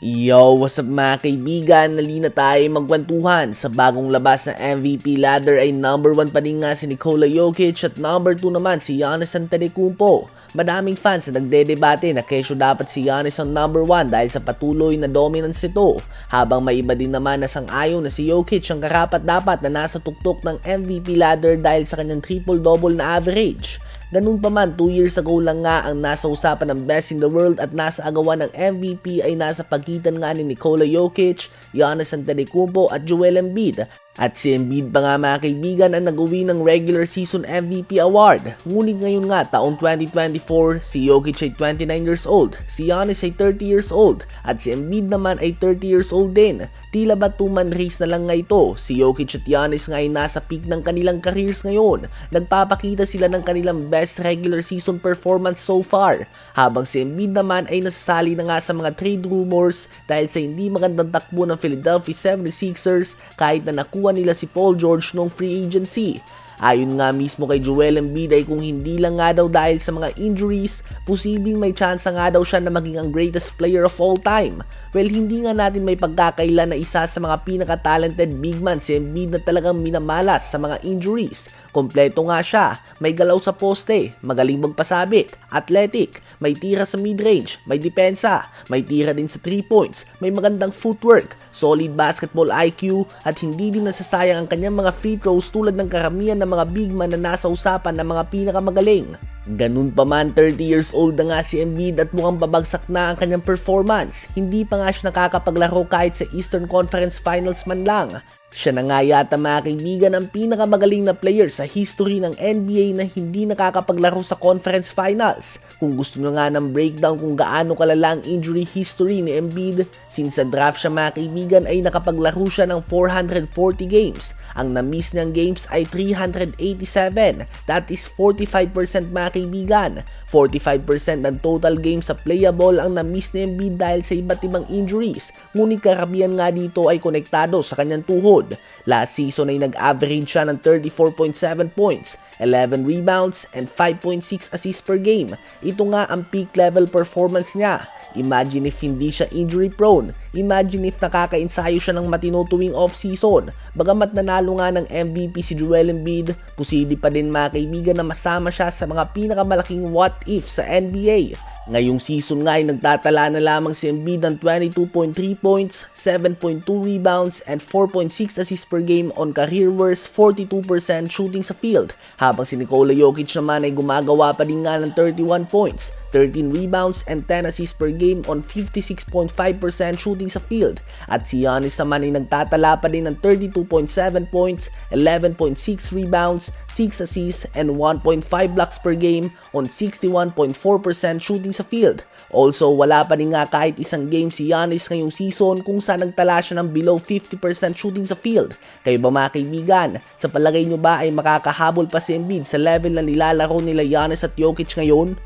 Yo, what's up mga kaibigan? Nalina tayo magkwentuhan. Sa bagong labas na MVP ladder ay number 1 pa rin nga si Nikola Jokic at number 2 naman si Giannis Antetokounmpo. Madaming fans na nagdedebate na kesyo dapat si Giannis ang number 1 dahil sa patuloy na dominance nito. Habang may iba din naman na sang-ayon na si Jokic ang karapat dapat na nasa tuktok ng MVP ladder dahil sa kanyang triple-double na average. Ganun pa man, 2 years ago lang nga ang nasa usapan ng best in the world at nasa agawan ng MVP ay nasa pagitan nga ni Nikola Jokic, Giannis Antetokounmpo at Joel Embiid. At si Embiid pa nga mga kaibigan ang nag-uwi ng regular season MVP award. Ngunit ngayon nga taong 2024, si Jokic ay 29 years old, si Giannis ay 30 years old, at si Embiid naman ay 30 years old din. Tila ba two-man race na lang nga ito? Si Jokic at Giannis nga ay nasa peak ng kanilang careers ngayon. Nagpapakita sila ng kanilang best regular season performance so far. Habang si Embiid naman ay nasasali na nga sa mga trade rumors dahil sa hindi magandang takbo ng Philadelphia 76ers kahit na nakuha nila si Paul George noong free agency. Ayon nga mismo kay Joel Embiid ay kung hindi lang nga daw dahil sa mga injuries, posibleng may chance nga daw siya na maging ang greatest player of all time. Well, hindi nga natin may pagkakaila na isa sa mga pinaka-talented big man si Embiid na talagang minamalas sa mga injuries. Kompleto nga siya, may galaw sa poste, magaling magpasabit, athletic, may tira sa mid-range, may depensa, may tira din sa 3 points, may magandang footwork, solid basketball IQ, at hindi din nasasayang ang kanyang mga free throws tulad ng karamihan ng mga big man na nasa usapan ng mga pinakamagaling. Ganun pa man 30 years old na nga si Embiid at mukhang babagsak na ang kanyang performance. Hindi pa nga siya nakakapaglaro kahit sa Eastern Conference Finals man lang. Siya na nga yata mga kaibigan ang pinakamagaling na player sa history ng NBA na hindi nakakapaglaro sa conference finals. Kung gusto nyo nga ng breakdown kung gaano kalala ang injury history ni Embiid, since sa draft siya mga kaibigan ay nakapaglaro siya ng 440 games. Ang na-miss niyang games ay 387. That is 45% mga kaibigan. 45% ng total games sa playable ang na-miss ni Embiid dahil sa iba't ibang injuries. Ngunit karamihan nga dito ay konektado sa kanyang tuhod. Last season ay nag-average siya ng 34.7 points, 11 rebounds, and 5.6 assists per game. Ito nga ang peak level performance niya. Imagine if hindi siya injury prone. Imagine if nakaka-ensayo siya ng matino tuwing off-season. Bagamat nanalo nga ng MVP si Joel Embiid, posible pa din mga kaibigan na masama siya sa mga pinakamalaking what if sa NBA. Ngayong season nga ay nagtatala na lamang si Embiid ng 22.3 points, 7.2 rebounds, and 4.6 assists per game on career worst 42% shooting sa field, habang si Nikola Jokic naman ay gumagawa pa din nga ng 31 points, 13 rebounds, and 10 assists per game on 56.5% shooting sa field. At si Giannis naman ay nagtatala pa din ng 32.7 points, 11.6 rebounds, 6 assists, and 1.5 blocks per game on 61.4% shooting sa field. Also, wala pa rin nga kahit isang game si Giannis ngayong season kung saan nagtala siya ng below 50% shooting sa field. Kayo ba mga kaibigan, sa palagay nyo ba ay makakahabol pa si Embiid sa level na nilalaro nila Giannis at Jokic ngayon?